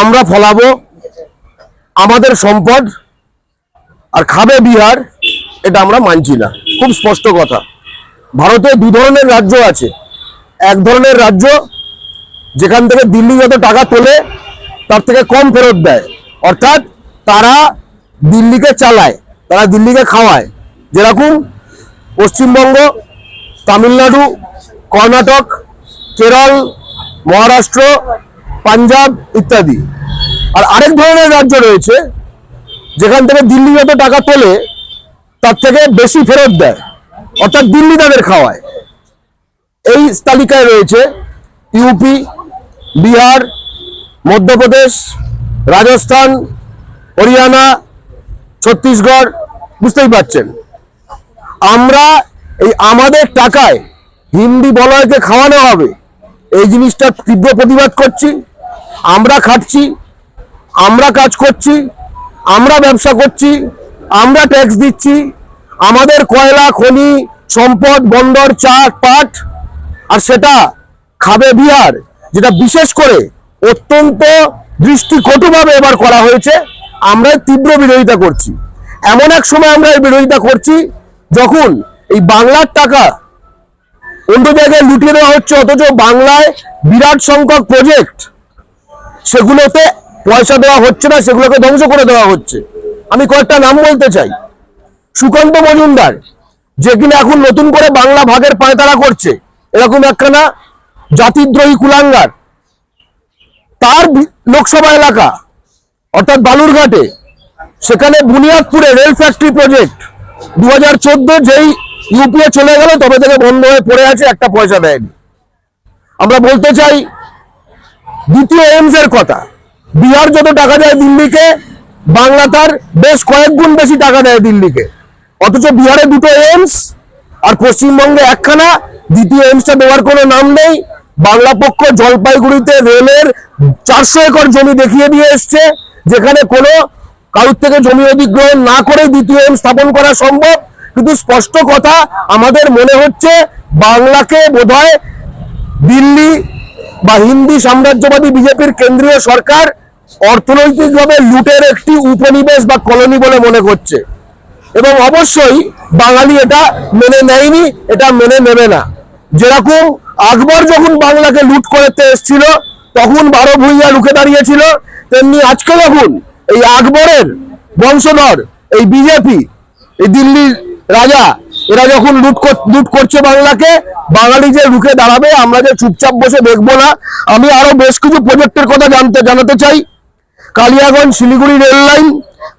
আমরা ফলাবো আমাদের সম্পদ আর খাবে বিহার, এটা আমরা মানছি না। খুব স্পষ্ট কথা। ভারতে দু ধরনের রাজ্য আছে। এক ধরনের রাজ্য যেখান থেকে দিল্লি যত টাকা তোলে, তার থেকে কম ফেরত দেয়। অর্থাৎ তারা দিল্লিকে চালায়, তারা দিল্লিকে খাওয়ায়। যেরকম পশ্চিমবঙ্গ, তামিলনাড়ু, কর্ণাটক, কেরল, মহারাষ্ট্র পাঞ্জাব ইত্যাদি। আর আরেক ধরনের রাজ্য রয়েছে, যেখান থেকে দিল্লি যত টাকা তোলে, তার থেকে বেশি ফেরত দেয়। অর্থাৎ দিল্লি তাদের খাওয়ায়। এই তালিকায় রয়েছে ইউপি, বিহার, মধ্যপ্রদেশ, রাজস্থান, হরিয়ানা, ছত্তিশগড়, বুঝতেই পারছেন। আমরা এই আমাদের টাকায় হিন্দি বলয়কে খাওয়ানো হবে। এই জিনিসটা তীব্র প্রতিবাদ করছি। আমরা খাচ্ছি আমরা কাজ করছি, আমরা ব্যবসা করছি, আমরা ট্যাক্স দিচ্ছি, আমাদের কয়লা, খনি, সম্পদ, বন্দর চা পাট, আর সেটা খাবে বিহার, যেটা বিশেষ করে অত্যন্ত দৃষ্টিকটুভাবে এবার করা হয়েছে আমরা তীব্র বিরোধিতা করছি। এমন এক সময় আমরা এই বিরোধিতা করছি, যখন এই বাংলার টাকা অন্য জায়গায় লুটিয়ে দেওয়া হচ্ছে, অথচ বাংলায় বিরাট সংখ্যক প্রজেক্ট সেগুলোতে পয়সা দেওয়া হচ্ছে না, সেগুলোকে ধ্বংস করে দেওয়া হচ্ছে। আমি কয়েকটা নাম বলতে চাই। সুকান্ত মজুমদার, যে কিনা এখন নতুন করে বাংলা ভাগের পায়তারা করছে, এরকম একখানা জাতিদ্রোহী কুলাঙ্গার। তার লোকসভা এলাকা, অর্থাৎ বালুরঘাটে, সেখানে বুনিয়াদপুরে রেল ফ্যাক্টরি প্রজেক্ট। দু হাজার চোদ্দ যেই ইউপিএ চলে গেল, তবে থেকে বন্ধ হয়ে পড়ে আছে, একটা পয়সা দেয়নি। আমরা বলতে চাই দ্বিতীয় এইমস এর কথা। বিহার যত টাকা দেয় দিল্লিকে, বাংলা তার বেশ কয়েক গুণ বেশি টাকা দেয় দিল্লিকে। অথচ বিহারে দুটো এইমস আর পশ্চিমবঙ্গে একখানা, দ্বিতীয় এইমসটা দেওয়ার কোনো নাম নেই। বাংলা পক্ষ জলপাইগুড়িতে রেলের চারশো একর জমি দেখিয়ে দিয়ে এসছে, যেখানে কোনো কারোর থেকে জমি অধিগ্রহণ না করে দ্বিতীয় এইমস স্থাপন করা সম্ভব। কিন্তু স্পষ্ট কথা আমাদের মনে হচ্ছে, বাংলাকে বোধহয় দিল্লি বা হিন্দি সাম্রাজ্যবাদী বিজেপির কেন্দ্রীয় সরকার অর্থনৈতিকভাবে লুটের একটি উপনিবেশ বা কলোনি বলে মনে করছে। এবং অবশ্যই বাঙালি এটা মেনে নেয়নি, এটা মেনে নেবে না। যেরকম আকবর যখন বাংলাকে লুট করতে এসেছিল, তখন বারো ভূঁইয়া রুখে দাঁড়িয়েছিল, তেমনি আজকে যখন এই আকবরের বংশধর, এই বিজেপি, এই দিল্লির রাজা এরা যখন লুট লুট করছে বাংলাকে, বাঙালি যে রুখে দাঁড়াবে, আমরা যে চুপচাপ বসে দেখব না। আমি আরও বেশ কিছু প্রজেক্টের কথা জানতে জানাতে চাই। Kaliaganj Siliguri rail line,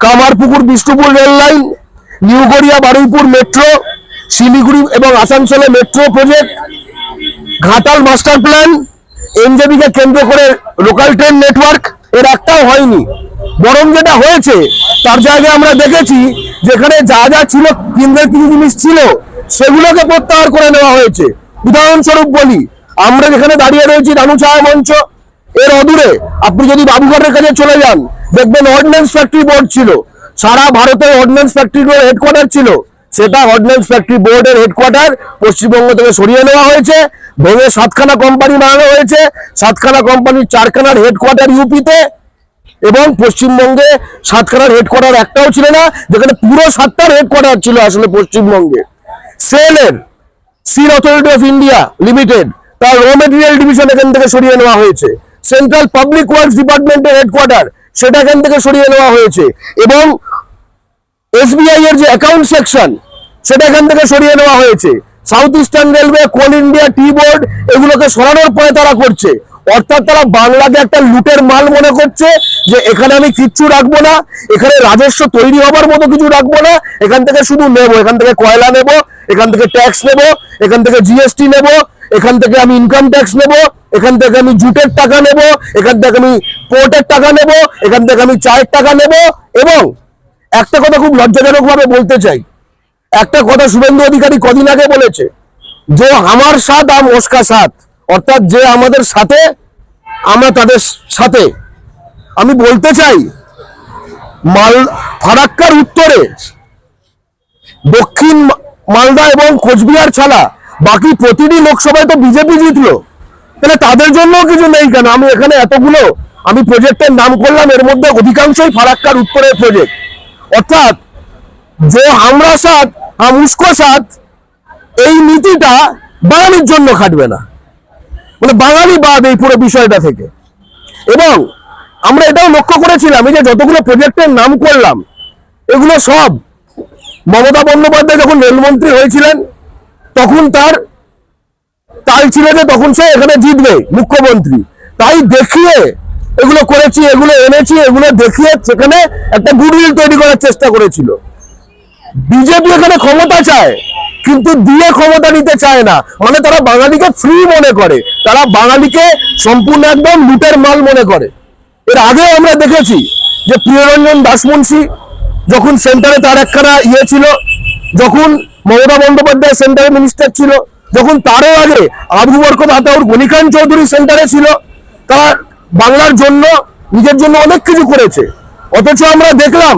Kamarpukur Bishnupur rail line, New Garia Baruipur metro, Siliguri এবং আসানসোলে metro project, Ghatal master plan এনজেবিকে কেন্দ্র করে লোকাল ট্রেন নেটওয়ার্ক। এর একটাও হয়নি। বরং যেটা হয়েছে, তার জায়গায় আমরা দেখেছি, যেখানে যা যা ছিল কেন্দ্রের কিছু জিনিস ছিল, সেগুলোকে প্রত্যাহার করে নেওয়া হয়েছে। উদাহরণস্বরূপ বলি, আমরা যেখানে দাঁড়িয়ে রয়েছি, রানু ছায়া মঞ্চ, এর অদূরে, আপনি যদি বাবুঘাটের কাছে চলে যান, দেখবেন অর্ডিন্যান্স ফ্যাক্টরি বোর্ড ছিল। সারা ভারতে অর্ডিন্যান্স ফ্যাক্টরিগুলোর হেডকোয়ার্টার ছিল। সেটা অর্ডিন্যান্স ফ্যাক্টরি বোর্ডের হেডকোয়ার্টার পশ্চিমবঙ্গ থেকে সরিয়ে নেওয়া হয়েছে। ভেঙে সাতখানা কোম্পানি বানানো হয়েছে। সাতখানা কোম্পানির চারখানার হেডকোয়ার্টার ইউপিতে এবং পশ্চিমবঙ্গে সাতখানার হেডকোয়ার্টার একটাও ছিল না, যেখানে পুরো সাতটার হেডকোয়ার্টার ছিল আসলে পশ্চিমবঙ্গে। সেলের steel authority of India limited তার র মেটেরিয়াল ডিভিশন এখান থেকে সরিয়ে নেওয়া হয়েছে। সেন্ট্রাল পাবলিক ওয়ার্কস ডিপার্টমেন্টের হেডকোয়ার্টার সেটা এখান থেকে সরিয়ে নেওয়া হয়েছে। এবং এসবিআই এর যে অ্যাকাউন্ট সেকশন সেটা এখান থেকে সরিয়ে নেওয়া হয়েছে। South eastern railway coal India tea board এগুলোকে সরানোর পরে তারা করছে। অর্থাৎ তারা বাংলাকে একটা লুটের মাল মনে করছে যে এখানে আমি কিচ্ছু রাখব না, এখানে রাজস্ব তৈরি হবার মতো কিছু রাখব না, এখান থেকে শুধু নেব, এখান থেকে কয়লা নেব, এখান থেকে ট্যাক্স নেব, এখান থেকে জিএসটি নেব, এখান থেকে আমি ইনকাম ট্যাক্স নেব, এখান থেকে আমি জুটের টাকা নেব, এখান থেকে আমি পোর্টের টাকা নেব, এখান থেকে আমি চায়ের টাকা নেব এবং একটা কথা খুব লজ্জাজনক ভাবে বলতে চাই। একটা কথা শুভেন্দু অধিকারী কদিন আগে বলেছে, যে আমার সাথ আম ওসকা সাথ, অর্থাৎ যে আমাদের সাথে আমরা তাদের সাথে। আমি বলতে চাই, মাল, ফারাক্কার উত্তরে দক্ষিণ মালদা এবং কোচবিহার ছাড়া বাকি প্রতিটি লোকসভায় তো বিজেপি জিতলো। তাহলে তাদের জন্য কিছু নেই কেন? আমি এখানে এতগুলো, আমি প্রজেক্টের নাম করলাম, এর মধ্যে অধিকাংশই ফারাক্কার উত্তরের প্রজেক্ট। অর্থাৎ যে হামরা সাথ হাম উস্কো সাথ এই নীতিটা বাঙালির জন্য খাটবে না। মানে বাঙালি বাদ এই পুরো বিষয়টা থেকে। এবং আমরা এটাও লক্ষ্য করেছিলাম, এই যে যতগুলো প্রজেক্টের নাম করলাম, এগুলো সব মমতা বন্দ্যোপাধ্যায় যখন রেলমন্ত্রী হয়েছিলেন, তখন তার তাল ছিল যে তখন সে এখানে জিতবে, মুখ্যমন্ত্রী। তাই দেখিয়ে এগুলো করেছি, এগুলো এনেছি, এগুলো দেখিয়ে সেখানে একটা গুডউইল তৈরি করার চেষ্টা করেছিল। বিজেপি এখানে ক্ষমতা চায়, কিন্তু দিয়ে ক্ষমতা নিতে চায় না। মানে তারা বাঙালিকে ফ্রি মনে করে। তারা বাঙালিকে সম্পূর্ণ একদম লুটের মাল মনে করে। এর আগে আমরা দেখেছি যে প্রিয়রঞ্জন দাসমুন্সী যখন সেন্টারে তার একখানা ইয়ে ছিল, যখন মমতা বন্দ্যোপাধ্যায় সেন্টারে মিনিস্টার ছিল, যখন তারও আগে আবু বরকত আতাউর গনিকান চৌধুরী সেন্টারে ছিল, তারা বাংলার জন্য, নিজের জন্য অনেক কিছু করেছে। অথচ আমরা দেখলাম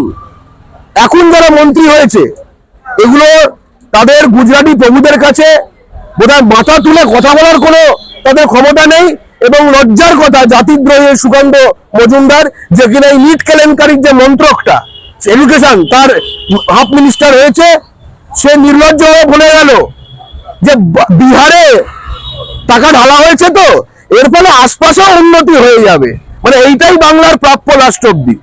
এখন যারা মন্ত্রী হয়েছে, এগুলো তাদের গুজরাটি প্রভুদের কাছে বোধহয় মাথা তুলে কথা বলার কোনো তাদের ক্ষমতা নেই এবং লজ্জার কথা জাতিদ্রোহী সুকান্ত মজুমদার, যে কিনা এই নিট কেলেঙ্কারির যে মন্ত্রকটা এডুকেশন তার হাফ মিনিস্টার হয়েছে, সে নির্লজ্জ হয়ে বলে গেল যে বিহারে টাকা ঢালা হয়েছে তো, এর ফলে আশপাশেও উন্নতি হয়ে যাবে। মানে এইটাই বাংলার প্রাপ্য রাষ্ট্র অব্দি।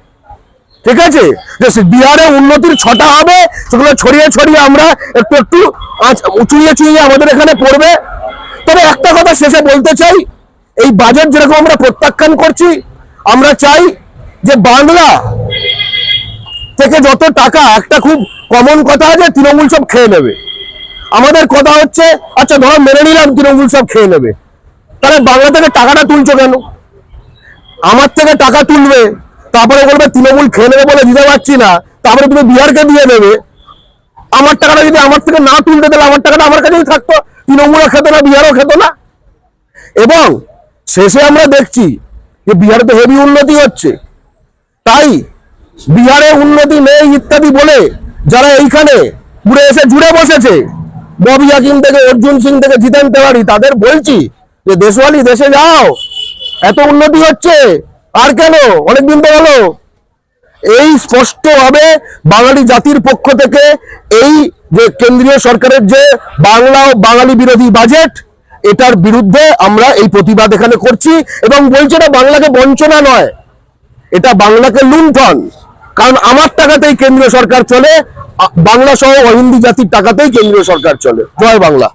ঠিক আছে? যে বিহারে উন্নতির ছটা হবে, সেগুলো ছড়িয়ে ছড়িয়ে আমরা একটু একটু চুইয়ে চুইয়ে আমাদের এখানে পড়বে। তবে একটা কথা শেষে বলতে চাই, এই বাজেট যেরকম আমরা প্রত্যাখ্যান করছি, আমরা চাই যে বাংলা থেকে যত টাকা, একটা খুব কমন কথা আছে, তৃণমূল সব খেয়ে নেবে। আমাদের কথা হচ্ছে আচ্ছা ধর মেনে নিলাম, তৃণমূল সব খেয়ে নেবে। তাহলে বাংলা থেকে টাকাটা তুলছো কেন? আমার থেকে টাকা তুলবে। তারপরে বলবে তৃণমূল খেয়ে নেবে বলে দিতে পারছি না। তারপরে তুমি বিহারকে দিয়ে দেবে। আমার টাকাটা যদি আমার থেকে না তুলতে তাহলে আমার টাকাটা আমার কাছেই থাকতো। তৃণমূলও খেত না, বিহারও খেত না। এবং শেষে আমরা দেখছি যে বিহারে তো হেভি উন্নতি হচ্ছে। তাই বিহারে উন্নতি নেই ইত্যাদি বলে যারা এইখানে ঘুরে এসে জুড়ে বসেছে, ববি হাকিম থেকে, অর্জুন সিং থেকে, জিতেন তেওয়ারি, তাদের বলছি যে দেশওয়ালি দেশে যাও। এত উন্নতি হচ্ছে। আর কেন? অনেকদিন তো হলো এই স্পষ্টভাবে বাঙালি জাতির পক্ষ থেকে এই যে কেন্দ্রীয় সরকারের যে বাংলা ও বাঙালি বিরোধী বাজেট, এটার বিরুদ্ধে আমরা এই প্রতিবাদ এখানে করছি এবং বলছি না বাংলাকে বঞ্চনা নয়, এটা বাংলাকে লুণ্ঠন। কারণ আমার টাকাতেই কেন্দ্রীয় সরকার চলে বাংলা সহ হিন্দি জাতির টাকাতেই কেন্দ্রীয় সরকার চলে। জয় বাংলা।